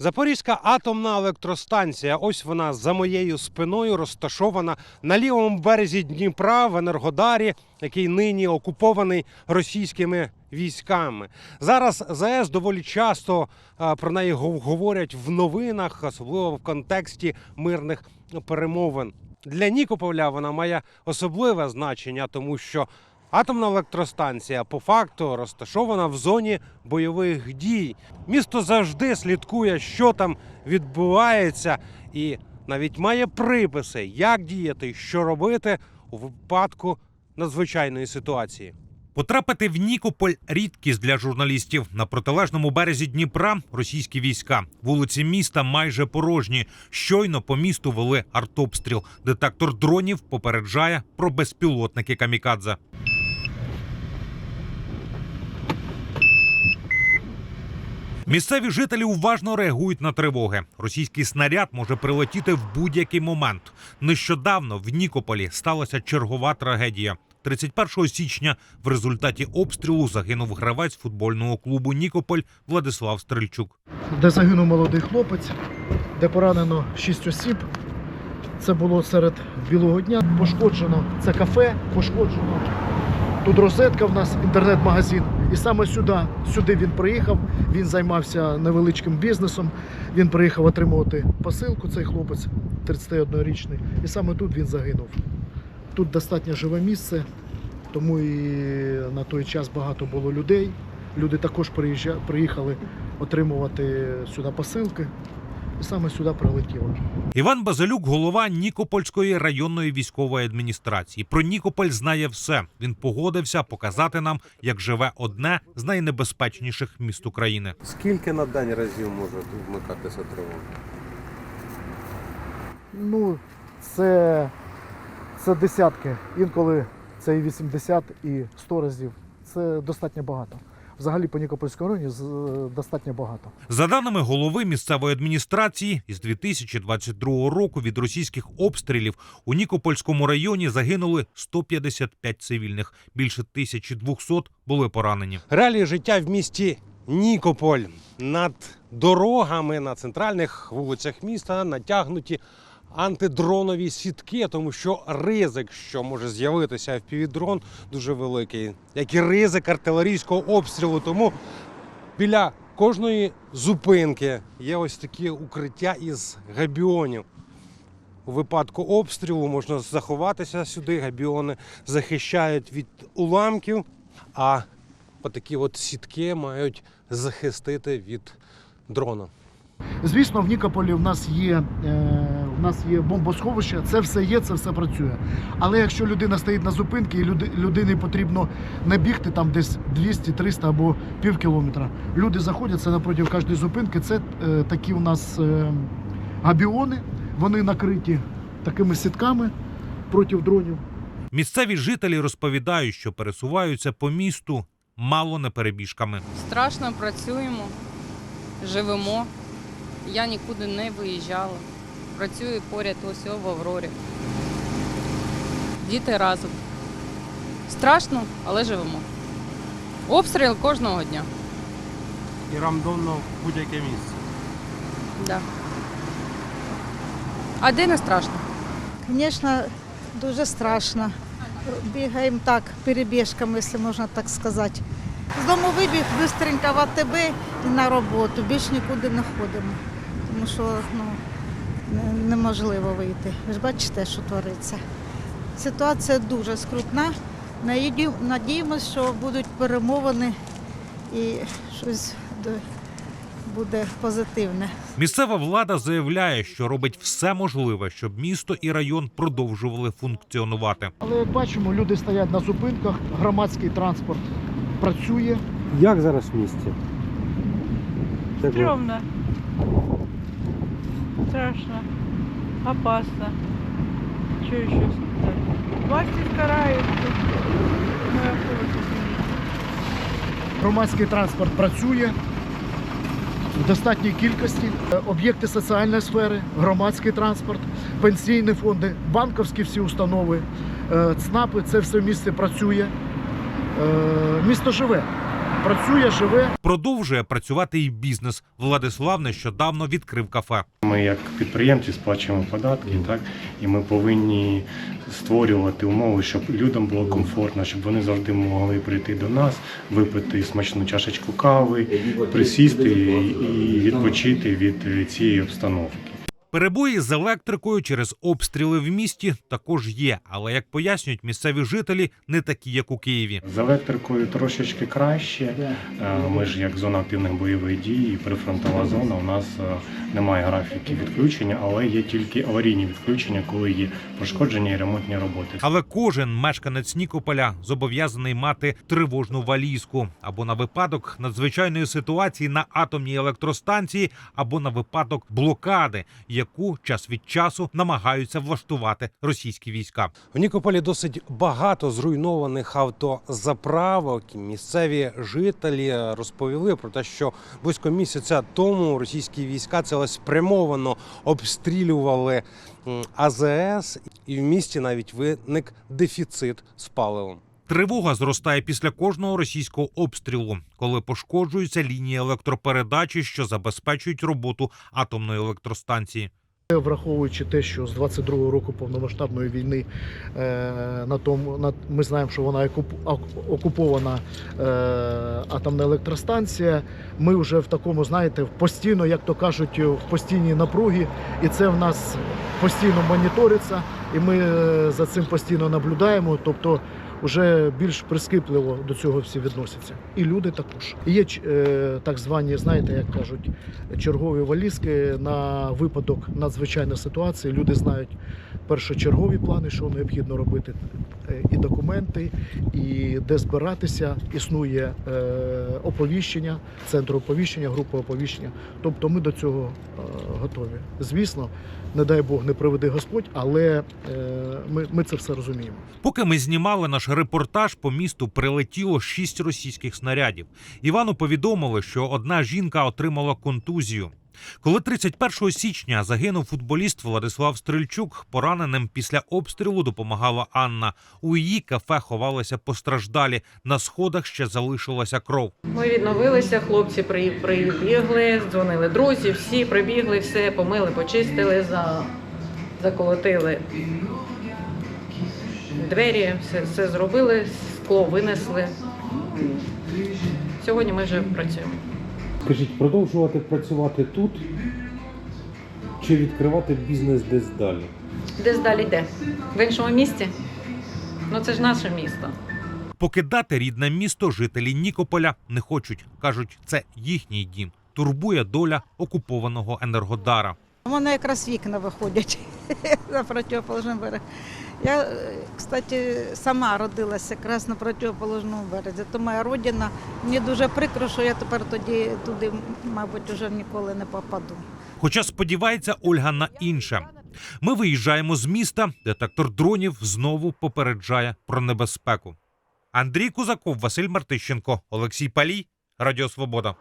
Запорізька атомна електростанція. Ось вона за моєю спиною розташована на лівому березі Дніпра в Енергодарі, який нині окупований російськими військами. Зараз ЗАЕС доволі часто про неї говорять в новинах, особливо в контексті мирних перемовин. Для Нікополя вона має особливе значення, тому що Атомна електростанція по факту розташована в зоні бойових дій. Місто завжди слідкує, що там відбувається, і навіть має приписи, як діяти, що робити у випадку надзвичайної ситуації. Потрапити в Нікополь рідкість для журналістів. На протилежному березі Дніпра російські війська. Вулиці міста майже порожні. Щойно по місту вели артобстріл. Детектор дронів попереджає про безпілотники камікадзе. Місцеві жителі уважно реагують на тривоги. Російський снаряд може прилетіти в будь-який момент. Нещодавно в Нікополі сталася чергова трагедія. 31 січня в результаті обстрілу загинув гравець футбольного клубу Нікополь Владислав Стрельчук. де загинув молодий хлопець, де поранено 6 осіб. Це було серед білого дня. Пошкоджено це кафе, пошкоджено тут розетка в нас, інтернет-магазин. І саме сюди, сюди він приїхав. Він займався невеличким бізнесом. Він приїхав отримувати посилку, цей хлопець 31-річний. І саме тут він загинув. Тут достатньо живе місце, тому і на той час багато було людей. Люди також приїхали отримувати сюди посилки. І саме сюди прилетіло. Іван Базилюк, голова Нікопольської районної військової адміністрації. Про Нікополь знає все. Він погодився показати нам, як живе одне з найнебезпечніших міст України. Скільки на день разів може вмикатися тривога? Ну, це, це десятки. Інколи це і 80, і 100 разів. Це достатньо багато. Взагалі по Нікопольському районі з- достатньо багато. За даними голови місцевої адміністрації, із 2022 року від російських обстрілів у Нікопольському районі загинули 155 цивільних. Більше 1200 були поранені. Реалії життя в місті Нікополь над дорогами на центральних вулицях міста натягнуті антидронові сітки, тому що ризик, що може з'явитися FPV-дрон, дуже великий, як і ризик артилерійського обстрілу. Тому біля кожної зупинки є ось такі укриття із габіонів. У випадку обстрілу можна заховатися сюди. Габіони захищають від уламків, а отакі от сітки мають захистити від дрона. Звісно, в Нікополі в нас є, е, в нас є бомбосховище, це все є, це все працює. Але якщо людина стоїть на зупинці і люди, людині потрібно не бігти там десь 200, 300 або пів кілометра, люди заходять це напроти кожної зупинки. Це е, такі у нас е, габіони, вони накриті такими сітками проти дронів. Місцеві жителі розповідають, що пересуваються по місту мало не перебіжками. Страшно працюємо, живемо. Я нікуди не виїжджала. Працюю поряд ось в Аврорі. Діти разом. Страшно, але живемо. Обстріл кожного дня. І рандомно в будь-яке місце. Да. А де не страшно? Звісно, дуже страшно. Бігаємо так, перебіжками, якщо можна так сказати. З дому вибіг швидко в АТБ і на роботу. Більш нікуди не ходимо, тому що ну, неможливо вийти. Ви ж бачите, що твориться. Ситуація дуже скрутна. Надіємося, що будуть перемовини і щось буде позитивне. Місцева влада заявляє, що робить все можливе, щоб місто і район продовжували функціонувати. Але як бачимо, люди стоять на зупинках, громадський транспорт працює. Як зараз в місті? Стрёмно. Страшно. Опасно. Что еще сказать? Власти стараются. Громадський транспорт працює в достатній кількості. Об'єкти соціальної сфери, громадський транспорт, пенсійні фонди, банківські всі установи, е, ЦНАПи це все в місті працює. Е, Місто живе. Працює, живе. Продовжує працювати і бізнес. Владислав нещодавно відкрив кафе. Ми як підприємці сплачуємо податки, так і ми повинні створювати умови, щоб людям було комфортно, щоб вони завжди могли прийти до нас, випити смачну чашечку кави, присісти і відпочити від цієї обстановки. Перебої з електрикою через обстріли в місті також є, але як пояснюють місцеві жителі, не такі, як у Києві. З електрикою трошечки краще. Е, Ми ж як зона активних бойових дій, і прифронтова зона. У нас е, немає графіків відключення, але є тільки аварійні відключення, коли є пошкодження і ремонтні роботи. Але кожен мешканець Нікополя зобов'язаний мати тривожну валізку або на випадок надзвичайної ситуації на атомній електростанції, або на випадок блокади, яку час від часу намагаються влаштувати російські війська. В Нікополі досить багато зруйнованих автозаправок. Місцеві жителі розповіли про те, що близько місяця тому російські війська цілеспрямовано обстрілювали АЗС, і в місті навіть виник дефіцит з паливом. Тривога зростає після кожного російського обстрілу, коли пошкоджуються лінії електропередачі, що забезпечують роботу атомної електростанції. Враховуючи те, що з 22-го року повномасштабної війни е, на тому на ми знаємо, що вона окуп- окупована е, атомна електростанція. Ми вже в такому, знаєте, постійно, як то кажуть, в постійній напругі, і це в нас постійно моніториться, і ми е, за цим постійно наблюдаємо. Тобто вже більш прискіпливо до цього всі відносяться. І люди також. Є е, так звані, знаєте, як кажуть, чергові валізки на випадок надзвичайної ситуації. Люди знають першочергові плани, що необхідно робити, і документи, і де збиратися. Існує е, оповіщення, центр оповіщення, група оповіщення. Тобто ми до цього е, готові. Звісно, не дай Бог не приведи Господь, але е, ми, ми це все розуміємо. Поки ми знімали наш репортаж, по місту прилетіло шість російських снарядів. Івану повідомили, що одна жінка отримала контузію. Коли 31 січня загинув футболіст Владислав Стрельчук, пораненим після обстрілу допомагала Анна. У її кафе ховалися постраждалі. На сходах ще залишилася кров. Ми відновилися, хлопці прибігли, дзвонили друзі, всі прибігли, все помили, почистили, за, заколотили двері, все, все зробили, скло винесли. Сьогодні ми вже працюємо. Скажіть, продовжувати працювати тут чи відкривати бізнес десь далі? Десь далі де? В іншому місті? Ну це ж наше місто. Покидати рідне місто жителі Нікополя не хочуть. кажуть, це їхній дім. Турбує доля окупованого енергодара. Мене якраз вікна виходять на противоположний берег. Я, е, кстати, сама родилася якраз на противоположному березі. То моя родина. Мені дуже прикро, що я тепер тоді туди, мабуть, вже ніколи не попаду. Хоча сподівається Ольга на інше. Ми виїжджаємо з міста, детектор дронів знову попереджає про небезпеку. Андрій Кузаков, Василь Мартищенко, Олексій Палій, Радіо Свобода.